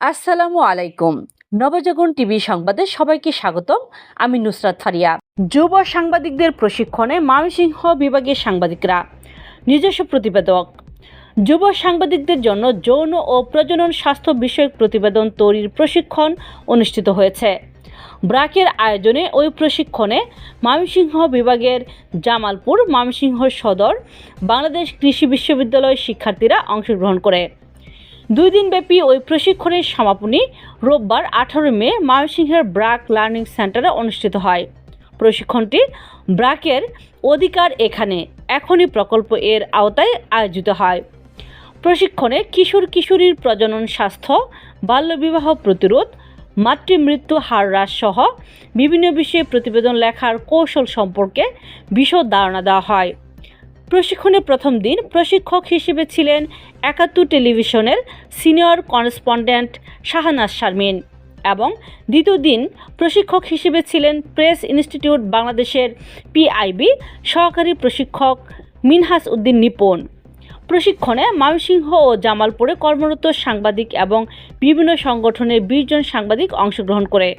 আসসালামু আলাইকুম। নবজাগরণ টিভি সংবাদে সবাইকে স্বাগতম। আমি নুসরাত ফারিয়া। যুব সাংবাদিকদের প্রশিক্ষণে ময়মনসিংহ বিভাগের সাংবাদিকরা। নিজস্ব প্রতিবেদক। যুব সাংবাদিকদের জন্য যৌন ও প্রজনন স্বাস্থ্য বিষয়ক প্রতিবেদন তৈরির প্রশিক্ষণ অনুষ্ঠিত হয়েছে। ব্রাকের আয়োজনে ওই প্রশিক্ষণে ময়মনসিংহ বিভাগের জামালপুর ময়মনসিংহ সদর, বাংলাদেশ কৃষি বিশ্ববিদ্যালয়ের শিক্ষার্থীরা অংশগ্রহণ করে। দুই দিনব্যাপী ওই প্রশিক্ষণের সমাপনী রোববার আঠারো মে ময়মনসিংহের ব্রাক লার্নিং সেন্টারে অনুষ্ঠিত হয়। প্রশিক্ষণটি ব্রাকের অধিকার এখানে, এখনই প্রকল্প এর আওতায় আয়োজিত হয়। প্রশিক্ষণে কিশোর কিশোরীর প্রজনন স্বাস্থ্য, বাল্যবিবাহ প্রতিরোধ, মাতৃমৃত্যু হার হ্রাস সহ বিভিন্ন বিষয়ে প্রতিবেদন লেখার কৌশল সম্পর্কে বিশদ ধারণা দেওয়া হয়। প্রশিক্ষণের প্রথম দিন প্রশিক্ষক হিসেবে ছিলেন একাত্তর টেলিভিশনের সিনিয়র করেসপন্ডেন্ট শাহনাজ শারমিন এবং দ্বিতীয় দিন প্রশিক্ষক হিসেবে ছিলেন প্রেস ইনস্টিটিউট বাংলাদেশের পিআইবি সহকারী প্রশিক্ষক মিনহাস উদ্দিন নিপুণ। প্রশিক্ষণে ময়মনসিংহ ও জামালপুরে কর্মরত সাংবাদিক এবং বিভিন্ন সংগঠনের বিশ জন সাংবাদিক অংশগ্রহণ করে।